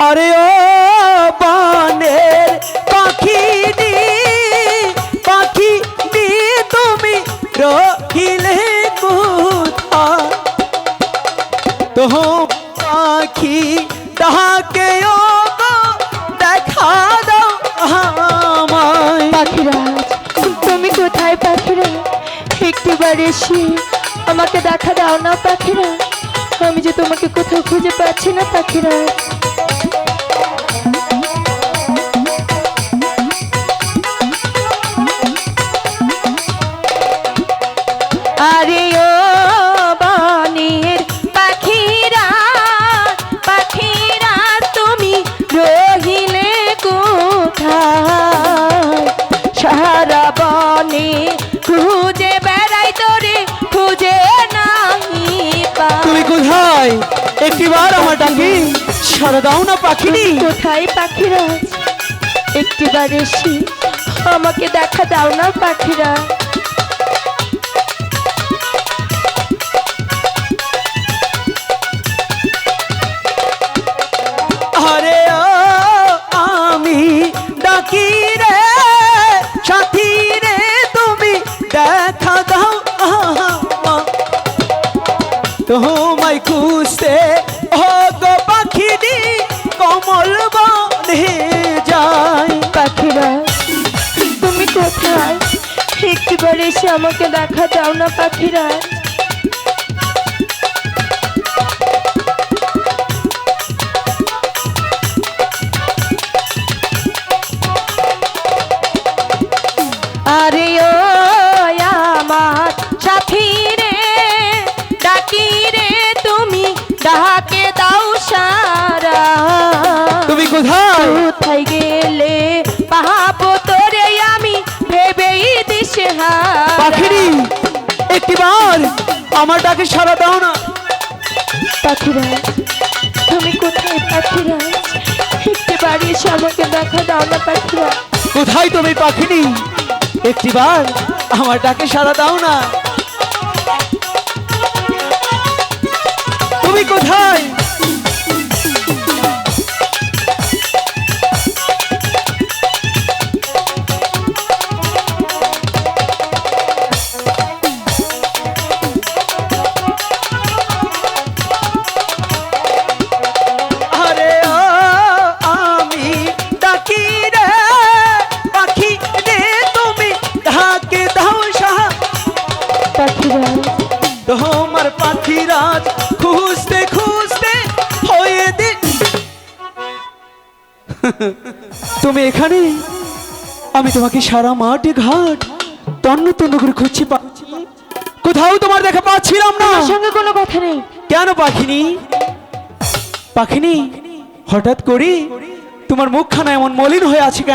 আরে ও বানের পাখি নি পাখি নি তুমি রহিলে কোথা তো পাখি ডাকে ও দেখা দাও আমায়। পাখিরাজ, তুমি কোথায় পাখিরা একটিবার এসে আমাকে দেখা দাও না পাখিরা আমি যে তোমাকে কোথাও খুঁজে পাচ্ছি না পাখিরা কোথায়? একটিবার আমার ডাকে সারা দাও না পাখিনি কোথায় পাখিরা একটিবার এসে আমাকে দেখা দাও না পাখিরা তোমায় খুঁজতে। ও গো পাখিনি কমল বনে যায়। পাখিরা, তুমি কোথায়? একটিবার এসে আমাকে দেখা দাও না পাখিরা। আরে ও কোথায় গেলে পাহাবো তোরে আমি ভেবেই দিশে পাখিনি একটিবার আমার ডাকে সারা দাও না। পাখিরা তুমি কোথায় পাখিরা একটু বাড়ি এসে আমাকে দেখা দাও না পাখিরা কোথায় তুমি পাখিনি? একটিবার আমার ডাকে সারা দাও না। তুমি কোথায়? ডাকি রে পাখি রে তুমি ঢাকে দাও সাহা। পাখিরা তোমার পাখি খুঁজতে খুঁজতে হয়ে দে তুমি এখানে? আমি তোমাকে সারা মাঠে ঘাট তন্ন তন্ন করে খুঁজছি কোথাও তোমার দেখা পাচ্ছিলাম না। সঙ্গে কোনো কথা নেই। কেন পাখিনি? পাখিনি? হঠাৎ করে? তোমার মুখখানা এমন মলিন হয়ে আছে